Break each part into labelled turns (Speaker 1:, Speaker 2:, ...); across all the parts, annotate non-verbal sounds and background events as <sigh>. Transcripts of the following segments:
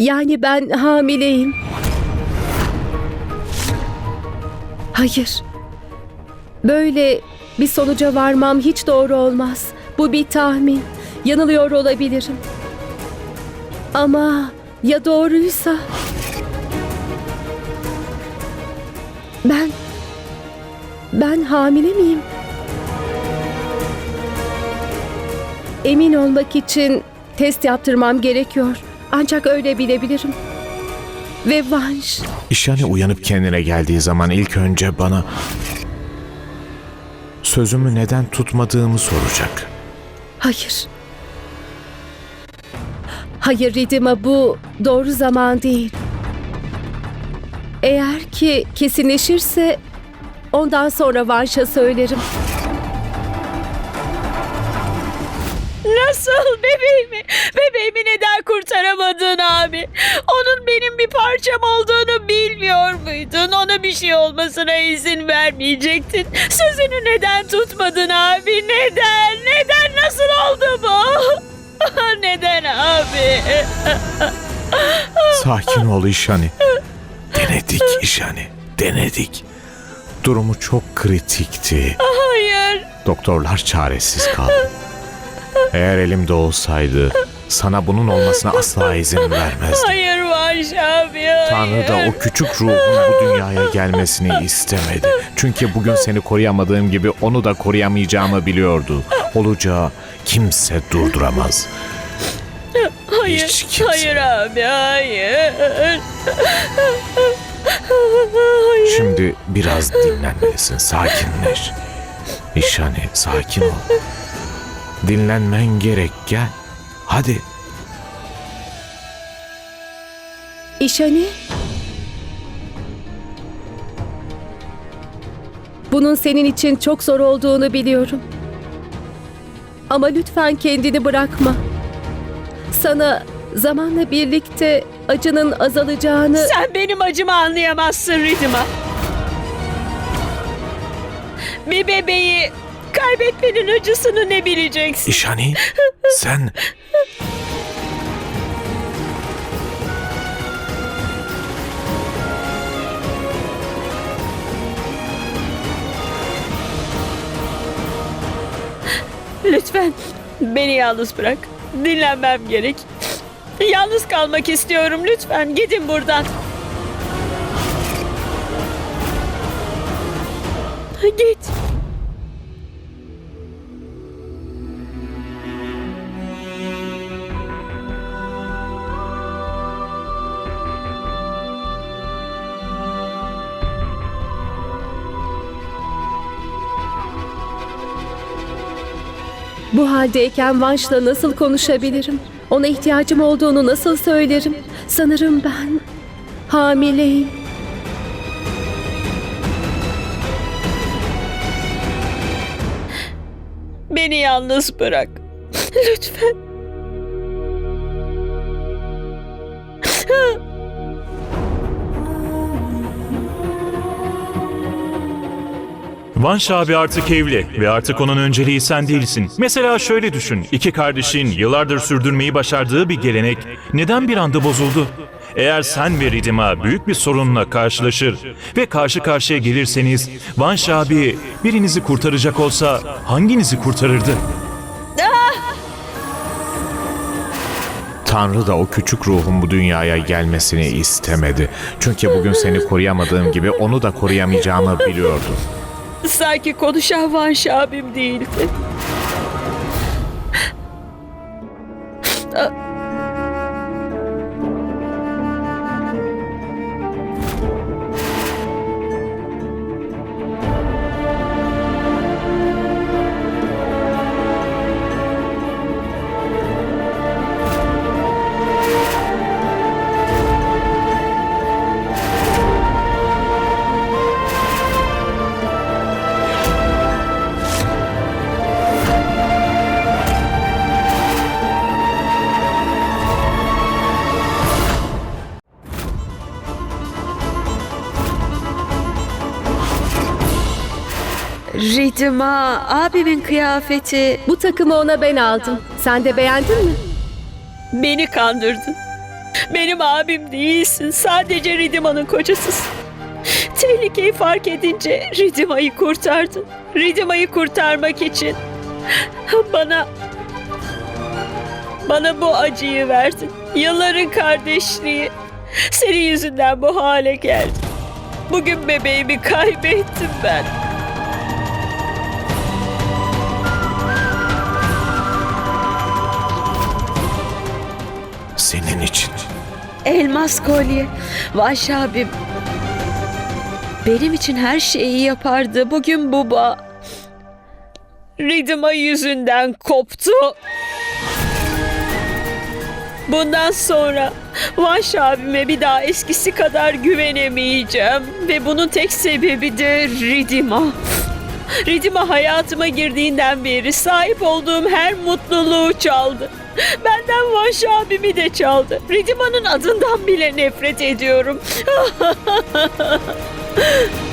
Speaker 1: Yani ben hamileyim. Hayır. Böyle bir sonuca varmam hiç doğru olmaz. Bu bir tahmin. Yanılıyor olabilirim. Ama ya doğruysa? Ben ben hamile miyim? Emin olmak için test yaptırmam gerekiyor. Ancak öyle bilebilirim. Ve Vanş,
Speaker 2: İşhani uyanıp kendine geldiği zaman ilk önce bana sözümü neden tutmadığımı soracak.
Speaker 1: hayır. Hayır Ridima bu doğru zaman değil. Eğer ki kesinleşirse ondan sonra Vanş'a söylerim.
Speaker 3: Nasıl bebeğimi? Bebeğimi neden kurtaramadın abi? Onun benim bir parçam olduğunu bilmiyor muydun? Ona bir şey olmasına izin vermeyecektin. Sözünü neden tutmadın abi? Neden? Neden? Nasıl oldu bu? <laughs> neden abi? <laughs>
Speaker 2: Sakin ol İşhani. Denedik İşhani. Denedik. Durumu çok kritikti.
Speaker 3: Hayır.
Speaker 2: Doktorlar çaresiz kaldı. Eğer elimde olsaydı sana bunun olmasına asla izin vermezdim.
Speaker 3: Hayır Vanş abi. Hayır.
Speaker 2: Tanrı da o küçük ruhun bu dünyaya gelmesini istemedi. Çünkü bugün seni koruyamadığım gibi onu da koruyamayacağımı biliyordu. Olacağı kimse durduramaz.
Speaker 3: Hayır.
Speaker 2: hiç kimse.
Speaker 3: Hayır abi. Hayır.
Speaker 2: Şimdi biraz dinlenmelisin, sakinleş. İşhani, sakin ol. Dinlenmen gerek, gel. Hadi.
Speaker 1: İşani? Bunun senin için çok zor olduğunu biliyorum. Ama lütfen kendini bırakma. Sana zamanla birlikte acının azalacağını...
Speaker 3: Sen benim acımı anlayamazsın Ridima. Bir bebeği kaybetmenin acısını ne bileceksin?
Speaker 2: İşhani, sen...
Speaker 3: Lütfen beni yalnız bırak. Dinlenmem gerek. Yalnız kalmak istiyorum lütfen. Gidin buradan. Git.
Speaker 1: Bu haldeyken Vanş'la nasıl konuşabilirim? Ona ihtiyacım olduğunu nasıl söylerim? Sanırım ben hamileyim.
Speaker 3: Beni yalnız bırak. <laughs> Lütfen.
Speaker 4: Vanş abi artık evli ve artık onun önceliği sen değilsin. Mesela şöyle düşün, iki kardeşin yıllardır sürdürmeyi başardığı bir gelenek neden bir anda bozuldu? Eğer sen ve Ridima büyük bir sorunla karşılaşır ve karşı karşıya gelirseniz Vanş abi birinizi kurtaracak olsa hanginizi kurtarırdı?
Speaker 2: Tanrı da o küçük ruhun bu dünyaya gelmesini istemedi. Çünkü bugün seni koruyamadığım gibi onu da koruyamayacağımı biliyordu.
Speaker 3: Sanki konuşan Vanş abim değildi. Abimin kıyafeti
Speaker 1: Bu takımı ona ben aldım. Sen de beğendin mi?
Speaker 3: beni kandırdın. Benim abim değilsin. Sadece Ridima'nın kocasısın. Tehlikeyi fark edince Ridima'yı kurtardın. Ridima'yı kurtarmak için bana bana bu acıyı verdin. Yılların kardeşliği. Senin yüzünden bu hale geldim. Bugün bebeğimi kaybettim ben. Elmas kolye. Vaş abim. Benim için her şeyi yapardı. Bugün baba. Ridima yüzünden koptu. Bundan sonra Vanş abime bir daha eskisi kadar güvenemeyeceğim. Ve bunun tek sebebi de Ridima. Ridima hayatıma girdiğinden beri sahip olduğum her mutluluğu çaldı. <laughs> Benden Vanş abimi de çaldı. Ridima'nın adından bile nefret ediyorum. <laughs>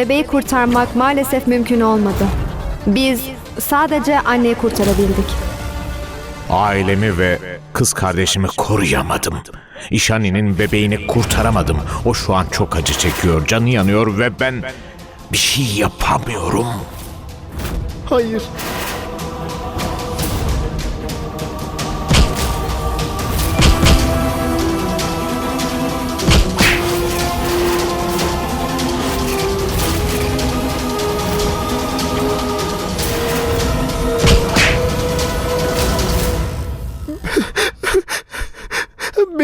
Speaker 5: Bebeği kurtarmak maalesef mümkün olmadı. Biz sadece anneyi kurtarabildik.
Speaker 2: Ailemi ve kız kardeşimi koruyamadım. İşani'nin bebeğini kurtaramadım. O şu an çok acı çekiyor, canı yanıyor ve ben bir şey yapamıyorum.
Speaker 6: Hayır.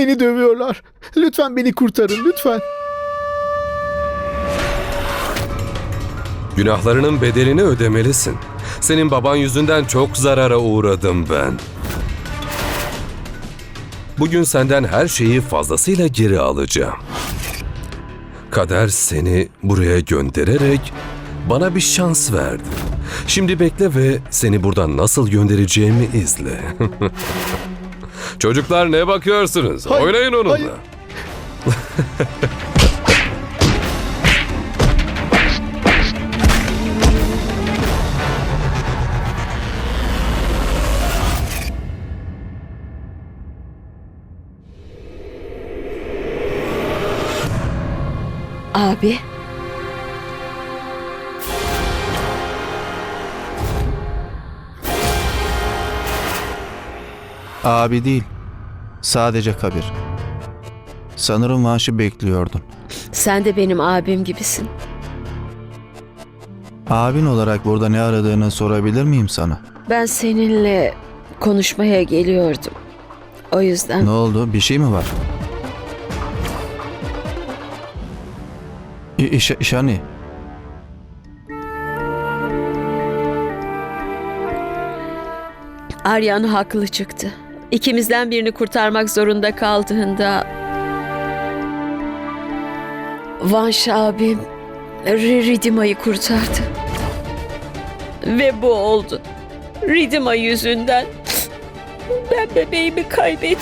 Speaker 6: Beni dövüyorlar. Lütfen beni kurtarın lütfen.
Speaker 7: Günahlarının bedelini ödemelisin. Senin baban yüzünden çok zarara uğradım ben. Bugün senden her şeyi fazlasıyla geri alacağım. Kader seni buraya göndererek bana bir şans verdi. Şimdi bekle ve seni buradan nasıl göndereceğimi izle. <laughs> Çocuklar ne bakıyorsunuz?
Speaker 6: Hayır,
Speaker 7: Oynayın onunla.
Speaker 6: hayır.
Speaker 3: Abi.
Speaker 8: Abi değil. Sadece Kabir. Sanırım Vanş'ı bekliyordun.
Speaker 3: Sen de benim abim gibisin.
Speaker 8: Abin olarak burada ne aradığını sorabilir miyim sana?
Speaker 3: Ben seninle konuşmaya geliyordum. O yüzden
Speaker 8: Ne oldu? Bir şey mi var? İş, İşani.
Speaker 3: Aryan haklı çıktı. İkimizden birini kurtarmak zorunda kaldığında Vanş abim Ridima'yı kurtardı. Ve bu oldu. Ridima yüzünden ben bebeğimi kaybettim.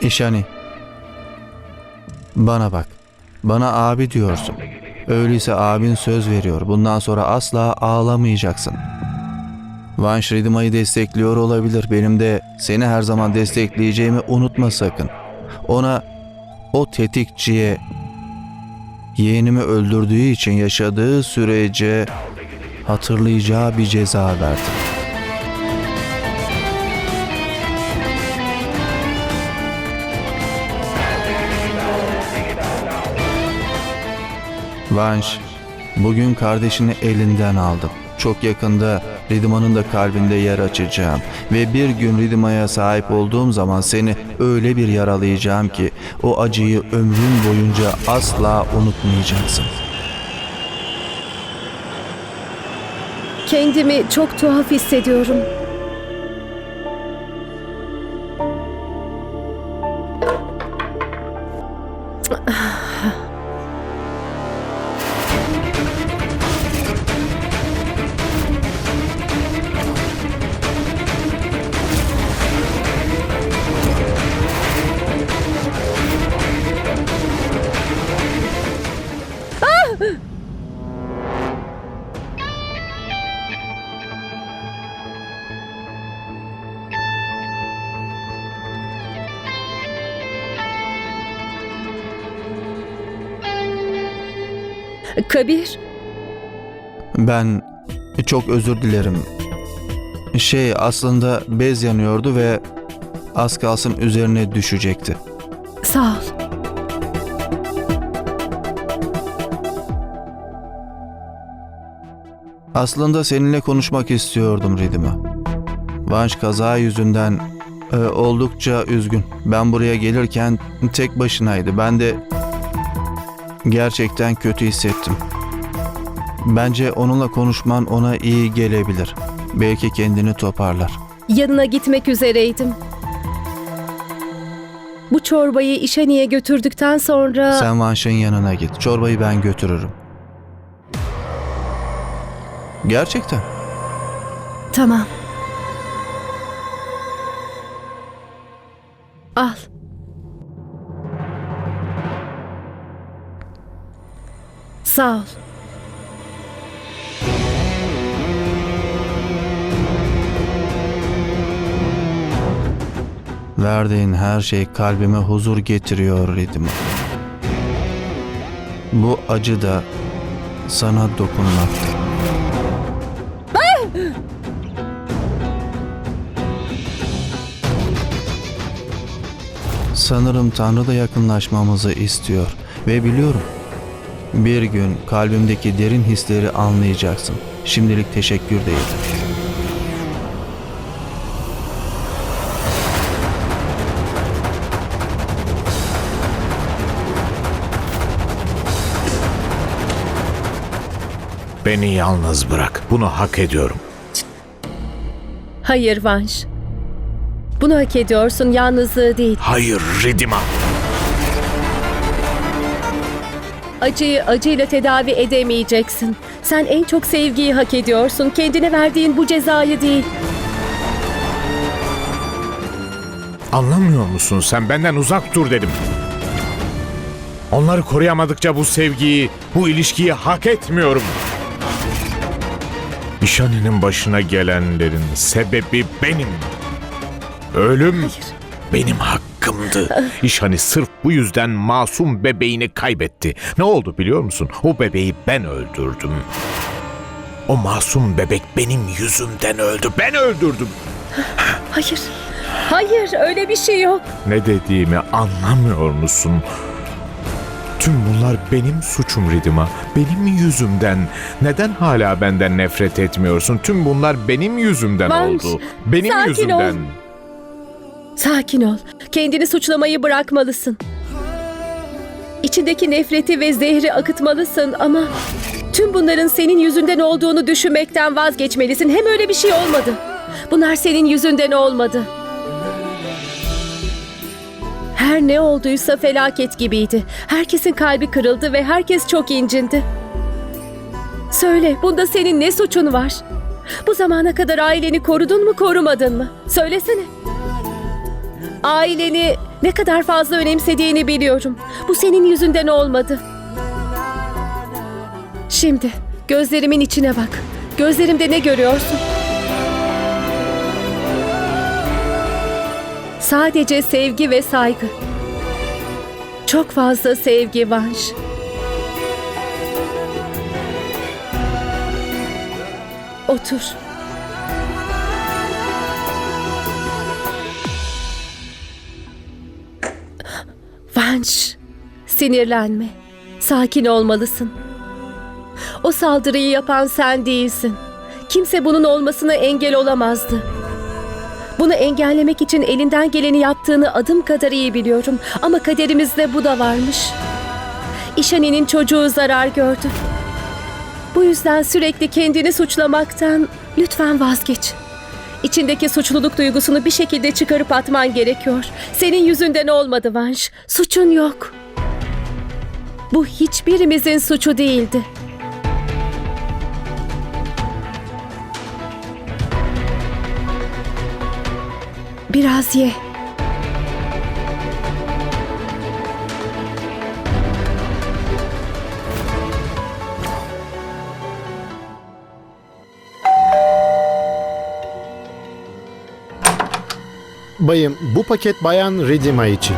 Speaker 8: İşani. Bana bak. Bana abi diyorsun. Öyleyse abin söz veriyor. Bundan sonra asla ağlamayacaksın. Vanş Ridima'yı destekliyor olabilir. Benim de seni her zaman destekleyeceğimi unutma sakın. Ona o tetikçiye yeğenimi öldürdüğü için yaşadığı sürece hatırlayacağı bir ceza verdim. Vanş, bugün kardeşini elinden aldım. Çok yakında Ridima'nın da kalbinde yer açacağım. Ve bir gün Ridima'ya sahip olduğum zaman seni öyle bir yaralayacağım ki o acıyı ömrün boyunca asla unutmayacaksın.
Speaker 1: Kendimi çok tuhaf hissediyorum. Kabir,
Speaker 8: Ben çok özür dilerim. Şey aslında bez yanıyordu ve az kalsın üzerine düşecekti.
Speaker 1: sağ ol.
Speaker 8: Aslında seninle konuşmak istiyordum Ridima. Vanş kaza yüzünden e, oldukça üzgün. Ben buraya gelirken tek başınaydı. Ben de gerçekten kötü hissettim. Bence onunla konuşman ona iyi gelebilir. Belki kendini toparlar.
Speaker 1: Yanına gitmek üzereydim. Bu çorbayı işhaneye götürdükten sonra...
Speaker 8: Sen Vanş'ın yanına git. Çorbayı ben götürürüm. Gerçekten.
Speaker 1: Tamam. Al. Sağ ol.
Speaker 8: Verdiğin her şey kalbime huzur getiriyor Ridima. Bu acı da sana dokunmaktır. Sanırım Tanrı da yakınlaşmamızı istiyor ve biliyorum. Bir gün kalbimdeki derin hisleri anlayacaksın. Şimdilik teşekkür değil.
Speaker 2: Beni yalnız bırak. Bunu hak ediyorum.
Speaker 1: Hayır Vanş. Bunu hak ediyorsun, yalnızlığı değil.
Speaker 2: Hayır Ridima.
Speaker 1: Acıyı acıyla tedavi edemeyeceksin. Sen en çok sevgiyi hak ediyorsun. Kendine verdiğin bu cezayı değil.
Speaker 2: Anlamıyor musun? Sen benden uzak dur dedim. Onları koruyamadıkça bu sevgiyi, bu ilişkiyi hak etmiyorum. İşani'nin başına gelenlerin sebebi benim. Ölüm benim hakkımdı. İşani sırf bu yüzden masum bebeğini kaybetti. Ne oldu biliyor musun? O bebeği ben öldürdüm. O masum bebek benim yüzümden öldü. Ben öldürdüm.
Speaker 1: Hayır. Hayır, öyle bir şey yok.
Speaker 2: Ne dediğimi anlamıyor musun? Tüm bunlar benim suçum Ridima. Benim yüzümden. Neden hala benden nefret etmiyorsun? Tüm bunlar benim yüzümden
Speaker 1: Vanş,
Speaker 2: oldu. Benim
Speaker 1: sakin
Speaker 2: yüzümden.
Speaker 1: ol. Sakin ol. Kendini suçlamayı bırakmalısın. İçindeki nefreti ve zehri akıtmalısın ama tüm bunların senin yüzünden olduğunu düşünmekten vazgeçmelisin. Hem öyle bir şey olmadı. Bunlar senin yüzünden olmadı. Her ne olduysa felaket gibiydi. Herkesin kalbi kırıldı ve herkes çok incindi. Söyle, bunda senin ne suçun var? Bu zamana kadar aileni korudun mu, korumadın mı? Söylesene. Aileni ne kadar fazla önemsediğini biliyorum. Bu senin yüzünden olmadı. Şimdi gözlerimin içine bak. Gözlerimde ne görüyorsun? Sadece sevgi ve saygı. Çok fazla sevgi Vanş. Otur. Vanş, sinirlenme. Sakin olmalısın. O saldırıyı yapan sen değilsin. Kimse bunun olmasına engel olamazdı. Bunu engellemek için elinden geleni yaptığını adım kadar iyi biliyorum. Ama kaderimizde bu da varmış. İşani'nin çocuğu zarar gördü. Bu yüzden sürekli kendini suçlamaktan lütfen vazgeç. İçindeki suçluluk duygusunu bir şekilde çıkarıp atman gerekiyor. Senin yüzünden olmadı Vanş. Suçun yok. Bu hiçbirimizin suçu değildi. Biraz ye.
Speaker 6: Bayım bu paket bayan Redima için.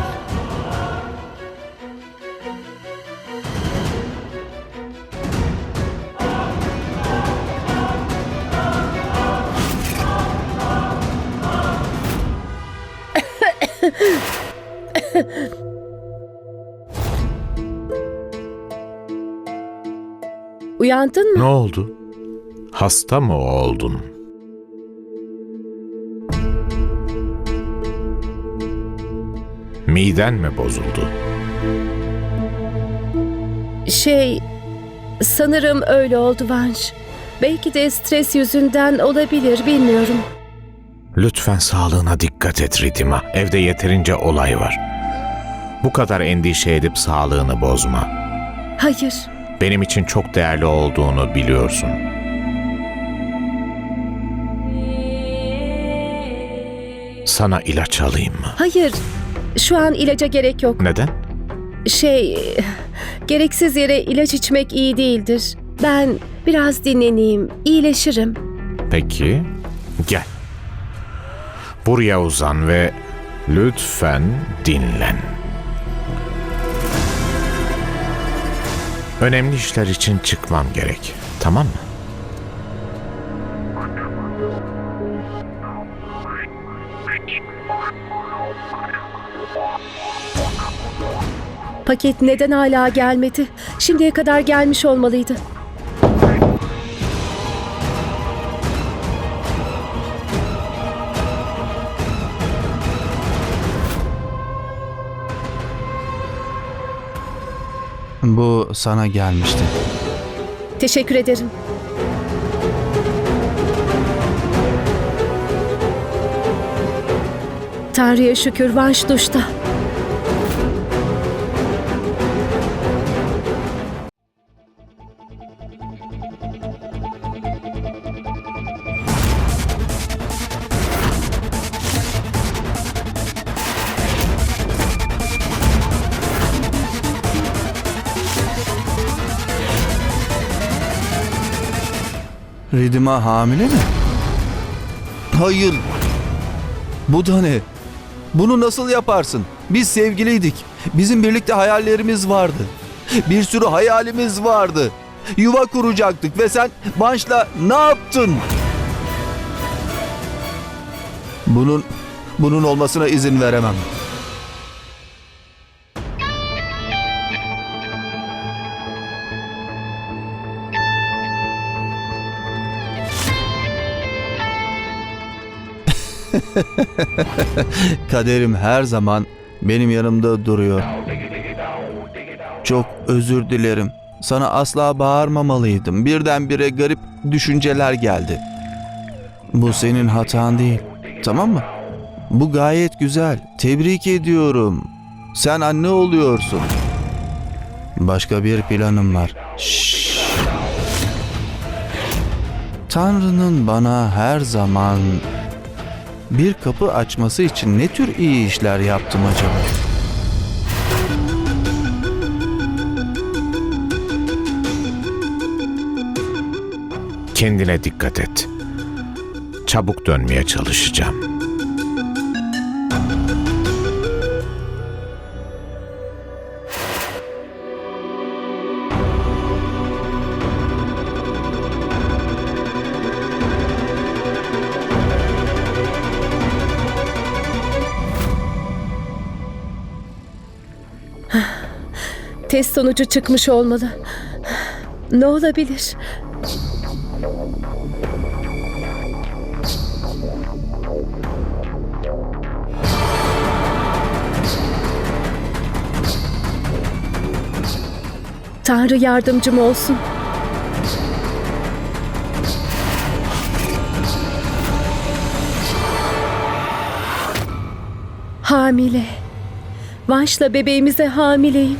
Speaker 1: Uyandın mı?
Speaker 2: Ne oldu? Hasta mı oldun? Miden mi bozuldu?
Speaker 1: Şey, sanırım öyle oldu Vanş. Belki de stres yüzünden olabilir, bilmiyorum.
Speaker 2: Lütfen sağlığına dikkat et Ridima. Evde yeterince olay var. Bu kadar endişe edip sağlığını bozma.
Speaker 1: Hayır,
Speaker 2: Benim için çok değerli olduğunu biliyorsun. Sana ilaç alayım mı?
Speaker 1: hayır. Şu an ilaca gerek yok.
Speaker 2: Neden?
Speaker 1: Şey, gereksiz yere ilaç içmek iyi değildir. Ben biraz dinleneyim, iyileşirim.
Speaker 2: Peki, gel. Buraya uzan ve lütfen dinlen. Önemli işler için çıkmam gerek. Tamam mı?
Speaker 1: Paket neden hala gelmedi? Şimdiye kadar gelmiş olmalıydı.
Speaker 8: Bu sana gelmişti.
Speaker 1: Teşekkür ederim. Tanrı'ya şükür Vanş duşta.
Speaker 8: Ridima hamile mi? Hayır. Bu da ne? Bunu nasıl yaparsın? Biz sevgiliydik. Bizim birlikte hayallerimiz vardı. Bir sürü hayalimiz vardı. Yuva kuracaktık ve sen Banş'la ne yaptın? Bunun bunun olmasına izin veremem. <laughs> Kaderim her zaman benim yanımda duruyor. Çok özür dilerim. Sana asla bağırmamalıydım. Birdenbire garip düşünceler geldi. Bu senin hatan değil. Tamam mı? Bu gayet güzel. Tebrik ediyorum. Sen anne oluyorsun. Başka bir planım var. Şşş. Tanrı'nın bana her zaman bir kapı açması için ne tür iyi işler yaptım acaba?
Speaker 2: Kendine dikkat et. Çabuk dönmeye çalışacağım.
Speaker 1: test sonucu çıkmış olmalı. Ne olabilir? Tanrı yardımcım olsun. Hamile. Vanş'la bebeğimize hamileyim.